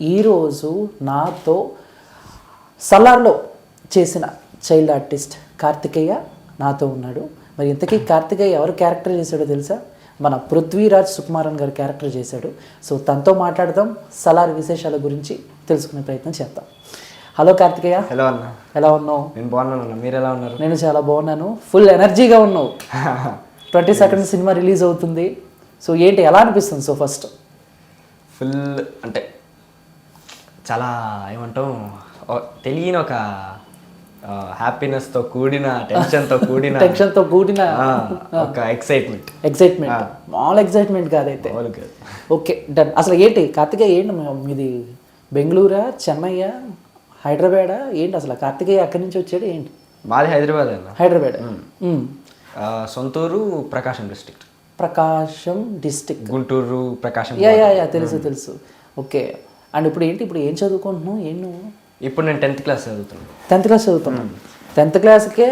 ఈరోజు నాతో సలార్లో చేసిన చైల్డ్ ఆర్టిస్ట్ కార్తికేయ నాతో ఉన్నాడు. మరి ఇంతకీ కార్తికేయ ఎవరు క్యారెక్టర్ చేశాడో తెలుసా? మన పృథ్వీరాజ్ సుకుమారన్ గారు క్యారెక్టర్ చేశాడు. సో తనతో మాట్లాడదాం సలార్ విశేషాల గురించి తెలుసుకునే ప్రయత్నం చేద్దాం. హలో కార్తికేయ. హలో అన్న. ఎలా ఉన్నావు? నేను బాగున్నాను మీరు ఎలా ఉన్నారు? నేను చాలా బాగున్నాను. ఫుల్ ఎనర్జీగా ఉన్నావు. ట్వంటీ సెకండ్ సినిమా రిలీజ్ అవుతుంది. సో ఏంటి ఎలా అనిపిస్తుంది సో ఫస్ట్? ఫుల్ అంటే చాలా ఏమంటాం తెలియని ఒక హ్యాపీనెస్తో కూడిన టెన్షన్తో కూడిన టెన్షన్తో కూడిన ఒక ఎక్సైట్మెంట్ ఎక్సైట్మెంట్ మామూలు ఎక్సైట్మెంట్ కాదైతే. ఓకే డన్ అసలు ఏంటి కార్తికేయ ఏంటి మీది బెంగళూరా చెన్నయ్య హైదరాబాదా ఏంటి అసలు కార్తికేయ అక్కడి నుంచి వచ్చాడు ఏంటి? మాది హైదరాబాద్ అన్న. హైదరాబాద్. సొంతూరు Prakasam district. Prakasam district Guntur Prakasam yeah yeah తెలుసు తెలుసు. ఓకే. అండ్ ఇప్పుడు ఏంటి ఇప్పుడు ఏం చదువుకుంటున్నావు? ఏం నువ్వు? ఇప్పుడు నేను టెన్త్ క్లాస్ చదువుతున్నాను. టెన్త్ క్లాస్ చదువుతున్నాను టెన్త్ క్లాస్కే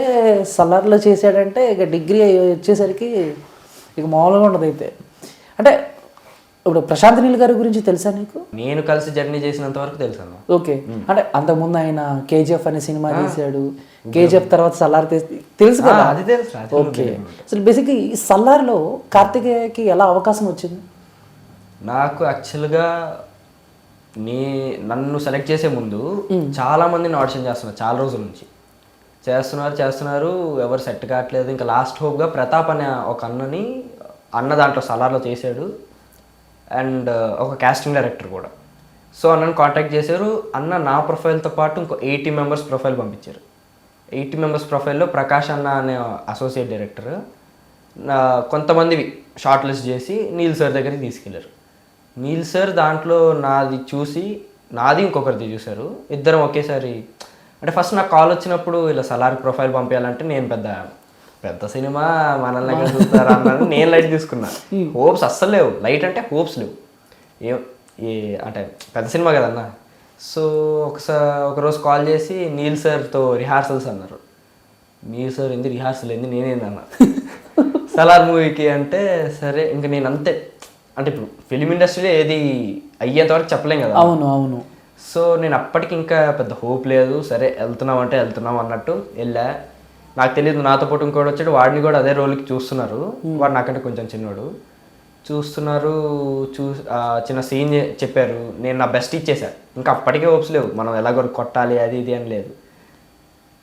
సలార్లో చేశాడంటే ఇక డిగ్రీ వచ్చేసరికి ఇక మామూలుగా ఉండదు అయితే. అంటే ఇప్పుడు ప్రశాంత్ నీల్ గారి గురించి తెలుసా నీకు? నేను కలిసి జర్నీ చేసినంత వరకు తెలుసు అన్న. ఓకే. అంటే అంతకుముందు ఆయన కేజీఎఫ్ అనే సినిమా తీశాడు. కేజీఎఫ్ తర్వాత సల్లార్ తెలుసు కదా? అది తెలుసు ఓకే. అసలు బేసిక్ ఈ సల్లార్లో కార్తికేయకి ఎలా అవకాశం వచ్చింది? నాకు యాక్చువల్గా నీ నన్ను సెలెక్ట్ చేసే ముందు చాలా మందిని ఆడిషన్ చేస్తున్నారు చాలా రోజుల నుంచి. చేస్తున్నారు చేస్తున్నారు ఎవరు సెట్ కావట్లేదు. ఇంకా లాస్ట్ హోప్గా ప్రతాప్ అనే ఒక అన్నని అన్న దాంట్లో సలార్లో చేశాడు. అండ్ ఒక కాస్టింగ్ డైరెక్టర్ కూడా. సో అన్నని కాంటాక్ట్ చేశారు. అన్న నా ప్రొఫైల్తో పాటు ఇంకో ఎయిటీ మెంబర్స్ ప్రొఫైల్ పంపించారు. ఎయిటీ మెంబర్స్ ప్రొఫైల్లో ప్రకాష్ అన్న అనే అసోసియేట్ డైరెక్టర్ నా కొంతమందివి షార్ట్ లిస్ట్ చేసి నీల్ సార్ దగ్గరికి తీసుకెళ్ళారు. నీల్ సార్ దాంట్లో నాది చూసి నాది ఇంకొకరిది చూశారు. ఇద్దరం ఒకేసారి అంటే ఫస్ట్ నాకు కాల్ వచ్చినప్పుడు ఇలా సలార్ ప్రొఫైల్ పంపించాలంటే నేను పెద్ద పెద్ద సినిమా మనల్ని ఎక్కడ చూస్తారా అన్నాను నేను లైట్ తీసుకున్నా. హోప్స్ అస్సలు లేవు. లైట్ అంటే హోప్స్ లేవు. ఏ ఏ అంటే పెద్ద సినిమా కదన్నా. సో ఒకసారి ఒకరోజు కాల్ చేసి నీల్ సార్తో రిహార్సల్స్ అన్నారు. నీల్ సార్ ఏంది రిహార్సల్ ఏంది? నేనేందన్నా సలార్ మూవీకి అంటే సరే ఇంకా నేను అంతే అంటే ఇప్పుడు ఫిలిం ఇండస్ట్రీలో ఏది అయ్యేంత వరకు చెప్పలేం కదా. అవును అవును. సో నేను అప్పటికి ఇంకా పెద్ద హోప్ లేదు. సరే వెళ్తున్నాం అంటే వెళ్తున్నాం అన్నట్టు వెళ్ళా. నాకు తెలియదు నాతో పాటు ఇంకోటి వచ్చాడు. వాడిని కూడా అదే రోల్కి చూస్తున్నారు. వాడు నాకంటే కొంచెం చిన్నవాడు చూస్తున్నారు చూ చిన్న సీన్ చెప్పారు. నేను నా బెస్ట్ ఇచ్చేసా. ఇంకా అప్పటికే హోప్స్ లేవు. మనం ఎలాగో కొట్టాలి అది ఇది అని లేదు.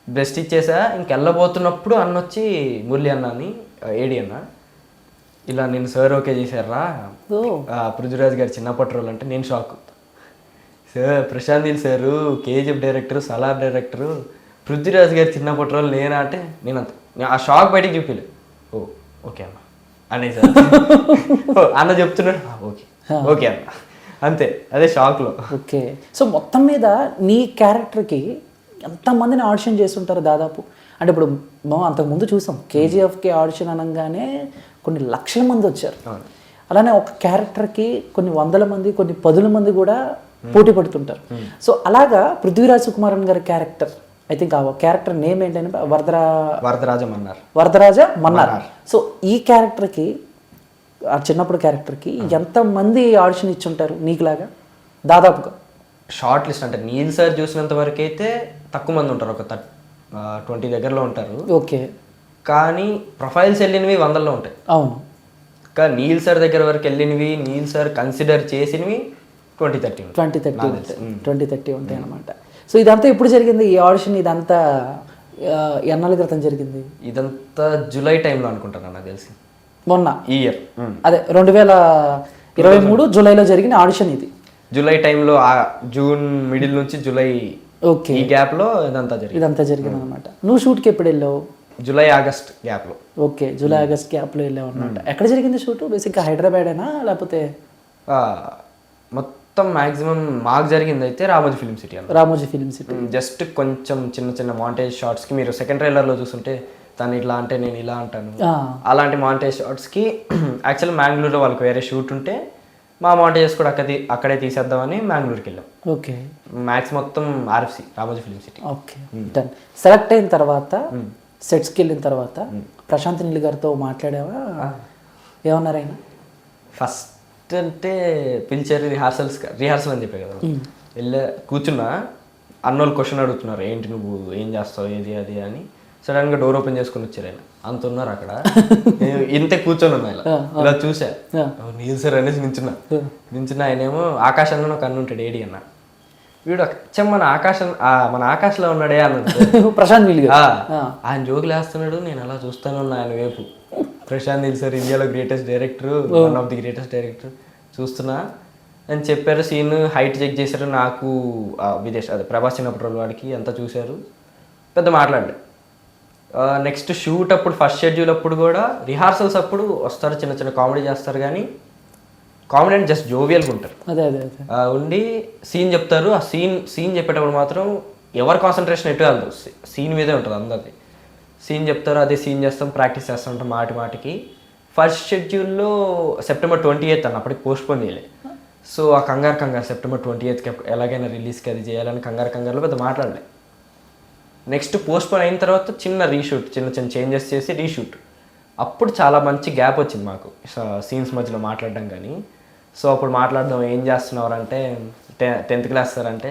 బెస్ట్ ఇచ్చేసా. ఇంకెళ్ళబోతున్నప్పుడు అన్న వచ్చి మురళి అన్న అని ఏడి అన్న. ఇలా నేను సార్ ఓకే చేశారా? పృథ్వీరాజ్ గారు చిన్నప్పటి రోల్ అంటే నేను shock sir Prashanth sir KGF director Salaar director Prithviraj garu చిన్నప్పటి రోల్ నేనా అంటే నేను అంత. ఆ షాక్ బయటికి చూపిలే ఓ ఓకే అన్న. అనే సార్ అన్న చెప్తున్నాడు? "ఆ, ఓకే. ఓకే అన్న. అంతే. అదే షాక్లో ఓకే. సో మొత్తం మీద నీ క్యారెక్టర్కి ఎంతమందిని ఆడిషన్ చేస్తుంటారు దాదాపు? అంటే ఇప్పుడు మనం అంతకుముందు చూసాం. కేజీఎఫ్కి ఆడిషన్ అనగానే కొన్ని లక్షల మంది వచ్చారు. అలానే ఒక క్యారెక్టర్కి కొన్ని వందల మంది కొన్ని పదుల మంది కూడా పోటీ పడుతుంటారు. సో అలాగా పృథ్వీరాజ్ సుకుమారన్ గారి క్యారెక్టర్ ఐ థింక్ ఆ క్యారెక్టర్ నేమ్ ఏంటంటే వరదరా వరదరాజం అన్నారు వరదరాజ మన్నార్. సో ఈ క్యారెక్టర్కి ఆ చిన్నప్పుడు క్యారెక్టర్కి ఎంతమంది ఆడిషన్ ఇచ్చుంటారు నీకులాగా? దాదాపుగా. షార్ట్ లిస్ట్ అంటే నీల్ సార్ చూసినంత వరకు అయితే తక్కువ మంది ఉంటారు ఒక ట్వంటీ దగ్గరలో ఉంటారు. ఓకే. కానీ ప్రొఫైల్స్ వెళ్ళినవి వందల్లో ఉంటాయి. అవును. కానీ నీల్ సార్ దగ్గర వరకు వెళ్ళినవి నీల్ సార్ కన్సిడర్ చేసినవి twenty thirty twenty thirty twenty thirty ఉంటాయి అనమాట సో ఇదంతా ఎప్పుడు జరిగింది? ఈ ఆడిషన్ ఇదంతా ఎన్నాళ్ళ క్రితం జరిగింది? ఇదంతా జూలై టైంలో అనుకుంటాను నాకు తెలిసి. మొన్న? ఈ ఇయర్. అదే రెండు వేల ఇరవై మూడు జూలైలో జరిగిన ఆడిషన్ ఇది. జూలై టైంలో ఆ జూన్ మిడిల్ నుంచి జూలై ఓకే. ఈ గ్యాప్లో ఇదంతా జరిగింది. ఇదంతా జరిగింది అనమాట నువ్వు షూట్కి ఎప్పుడు వెళ్ళావు? జూలై ఆగస్ట్ గ్యాప్లో. ఓకే జూలై ఆగస్ట్ గ్యాప్లో వెళ్ళావు అనమాట ఎక్కడ జరిగింది షూట్? బేసిక్గా హైదరాబాదేనా లేకపోతే? మొత్తం మాక్సిమం మాకు జరిగింది అయితే రామోజీ ఫిలిం సిటీ అన్న రామోజీ ఫిలిం సిటీ. జస్ట్ కొంచెం చిన్న చిన్న మాంటేజ్ షార్ట్స్కి మీరు సెకండ్ ట్రైలర్లో చూస్తుంటే తను ఇట్లా అంటే నేను ఇలా అంటాను. అలాంటి మాంటేజ్ షార్ట్స్కి యాక్చువల్ మ్యాంగ్లూర్లో వాళ్ళకి వేరే షూట్ ఉంటే మా మాంటేజెస్ కూడా అక్కడ అక్కడే తీసేద్దామని మ్యాంగ్లూర్కి వెళ్ళాం. ఓకే. మ్యాక్స్ మొత్తం RFC Ramoji film city. Okay done select అయిన తర్వాత సెట్స్కి వెళ్ళిన తర్వాత ప్రశాంత్ నీల్ గారితో మాట్లాడావా? ఏమన్నారు ఆయన? ఫస్ట్ అంటే పిలిచారు రిహార్సల్స్ రిహార్సల్ అని చెప్పే కదా. వెళ్ళా కూర్చున్నా. అన్నోళ్ళు క్వశ్చన్ అడుగుతున్నారు ఏంటి నువ్వు? ఏం చేస్తావు? ఏది అది అని. సడన్గా డోర్ ఓపెన్ చేసుకుని వచ్చారు ఆయన. అంత ఉన్నారు అక్కడ. ఇంతే కూర్చొని ఉన్నా ఇలా. ఇలా చూసా. నీళ్ళు సార్ అనేసి నించున్నా. నించున్నా ఆయనేమో ఆకాశంలో ఒక అన్న ఉంటాడు ఏడి అన్న. వీడు అచ్చం మన ఆకాశం మన ఆకాశంలో ఉన్నాడే అన్నాడు ప్రశాంత్ నీల్ ఆయన జోకులు వేస్తున్నాడు నేను అలా చూస్తాను ఆయన వైపు. ప్రశాంత్ నీల్ సార్ ఇండియాలో greatest director one of the greatest director చూస్తున్నా. అని చెప్పారు సీన్ హైట్ చెక్ చేశారు. నాకు విదేశ్ అదే ప్రభాస్ చిన్నప్పుడు వాడికి అంతా చూశారు. పెద్ద మాట్లాడు నెక్స్ట్ షూట్ అప్పుడు ఫస్ట్ షెడ్యూల్ అప్పుడు కూడా రిహార్సల్స్ అప్పుడు వస్తారు చిన్న చిన్న కామెడీ చేస్తారు. కానీ కామెడీ జస్ట్ జోవియల్గా ఉంటారు. అదే అదే ఉండి సీన్ చెప్తారు. ఆ సీన్ సీన్ చెప్పేటప్పుడు మాత్రం ఎవరి కాన్సన్ట్రేషన్ ఎటు కాదు. సీన్ మీదే ఉంటుంది అందరిది. సీన్ చెప్తారు అదే సీన్ చేస్తాం ప్రాక్టీస్ చేస్తూ ఉంటాం మాటి మాటికి. ఫస్ట్ షెడ్యూల్లో సెప్టెంబర్ ట్వంటీ ఎయిత్ అన్న అప్పటికి పోస్ట్పోన్ చేయలే. సో ఆ కంగారు కంగారు సెప్టెంబర్ ట్వంటీ ఎయిత్కి ఎలాగైనా రిలీజ్కి అది చేయాలని కంగారు కంగారులో పెద్ద మాట్లాడలే. నెక్స్ట్ పోస్ట్పోన్ అయిన తర్వాత చిన్న రీషూట్ చిన్న చిన్న చేంజెస్ చేసి రీషూట్. అప్పుడు చాలా మంచి గ్యాప్ వచ్చింది మాకు సీన్స్ మధ్యలో మాట్లాడడం కానీ. సో అప్పుడు మాట్లాడదాం ఏం చేస్తున్నారు అంటే టెన్త్ క్లాస్ సార్ అంటే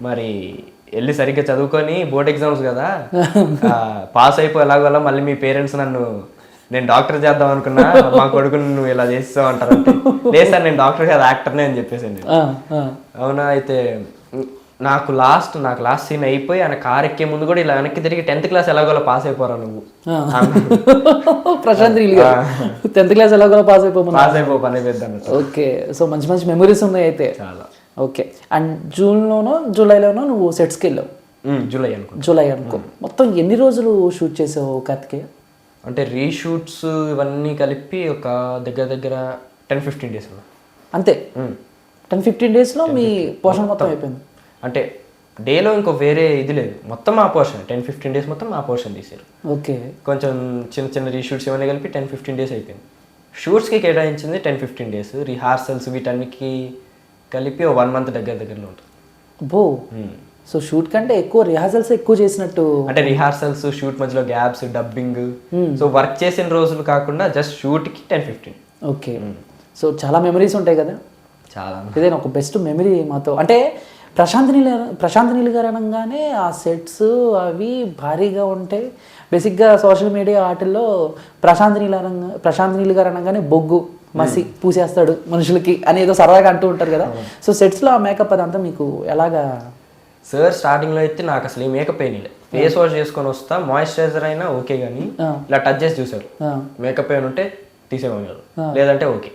మరి వెళ్ళి సరిగ్గా చదువుకొని బోర్డ్ ఎగ్జామ్స్ కదా? పాస్ అయిపో ఎలాగోలా మళ్ళీ మీ పేరెంట్స్ నన్ను నేను డాక్టర్ చేద్దాం అనుకున్నా మా కొడుకుని నువ్వు ఇలా చేస్తావు అంటారంటే లేదు సార్ నేను డాక్టర్ కాదు యాక్టర్నే అని చెప్పేసి. అవునా? అయితే నాకు లాస్ట్ నాకు లాస్ట్ సీన్ అయిపోయి ఆయన కార్ ఎక్కే ముందు కూడా ఇలా వెనక్కి తిరిగి టెన్త్ క్లాస్ ఎలాగోలా పాస్ అయిపోరా నువ్వు. ప్రశాంత్ టెన్త్ క్లాస్ ఎలాగో పాస్ అయిపోమన్నా పాస్ అయిపో పని పెద్దాను ఓకే సో మంచి మంచి మెమరీస్ ఉన్నాయి అయితే. చాలా. ఓకే అండ్ జూన్లోనో జూలైలోనో నువ్వు సెట్స్కి వెళ్ళావు? జూలై అనుకుంటా జూలై అనుకో. మొత్తం ఎన్ని రోజులు షూట్ చేసావు కార్తికేయ? అంటే రీషూట్స్ ఇవన్నీ కలిపి ఒక దగ్గర దగ్గర టెన్ ఫిఫ్టీన్ డేస్ అంతే. టెన్ ఫిఫ్టీన్ డేస్లో మీ పోషణ మొత్తం. అయిపోయింది. అంటే డేలో ఇంకో వేరే ఇది లేదు. మొత్తం ఆ పోర్షన్ టెన్ ఫిఫ్టీన్ డేస్ మొత్తం ఆ పోర్షన్ తీసారు. ఓకే. కొంచెం చిన్న చిన్న రీషూట్స్ ఇవన్నీ కలిపి టెన్ ఫిఫ్టీన్ డేస్ అయిపోయింది. షూట్స్కి కేటాయించింది టెన్ ఫిఫ్టీన్ డేస్ రిహార్సల్స్ వీటన్నికి కలిపి ఓ వన్ మంత్ దగ్గర దగ్గరలో ఉంటుంది. బో. సో షూట్ కంటే ఎక్కువ రిహార్సల్స్ ఎక్కువ చేసినట్టు అంటే రిహార్సల్స్ షూట్ మధ్యలో గ్యాప్స్ డబ్బింగ్ సో వర్క్ చేసిన రోజులు కాకుండా జస్ట్ షూట్కి టెన్ ఫిఫ్టీన్ ఓకే. సో చాలా మెమరీస్ ఉంటాయి కదా. చాలా. ఇదేనా ఒక బెస్ట్ మెమరీ మాతో అంటే ప్రశాంత్ నీల్ ప్రశాంత్ నీల్ గారు అనగానే ఆ సెట్స్ అవి భారీగా ఉంటాయి. బేసిక్గా సోషల్ మీడియా వాటిల్లో ప్రశాంత్ నీల్ అనగా ప్రశాంత్ నీల్ గారు అనగానే బొగ్గు మసి పూసేస్తాడు మనుషులకి అని ఏదో సరదాగా అంటూ ఉంటారు కదా. సో సెట్స్లో ఆ మేకప్ అదంతా మీకు ఎలాగా? సార్ స్టార్టింగ్లో అయితే నాకు అసలు ఈ మేకప్ అయినా ఫేస్ వాష్ చేసుకొని వస్తా మాయిశ్చరైజర్ అయినా ఓకే కానీ. ఇలా టచ్ చేసి చూసారు మేకప్ అయిన ఉంటే తీసేమన్నారు లేదంటే ఓకే.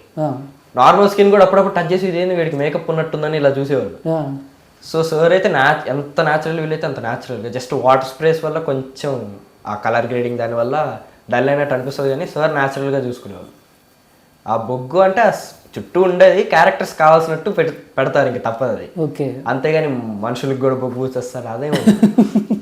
నార్మల్ స్కిన్ కూడా అప్పుడప్పుడు టచ్ చేసి ఇదేంది వీడికి మేకప్ ఉన్నట్టుందని ఇలా చూసేవాళ్ళు. సో సార్ అయితే నా ఎంత న్యాచురల్ వీలైతే అంత న్యాచురల్గా జస్ట్ వాటర్ స్ప్రేస్ వల్ల కొంచెం ఆ కలర్ గ్రేడింగ్ దానివల్ల డల్ అయినట్టు అనిపిస్తుంది కానీ సార్ న్యాచురల్గా చూసుకునేవాళ్ళు. ఆ బొగ్గు అంటే చుట్టూ ఉండేది క్యారెక్టర్స్ కావాల్సినట్టు పెడతారు ఇంక తప్పదు అది. ఓకే. అంతేగాని మనుషులకు కూడా బొగ్గు పూసేస్తారు అదే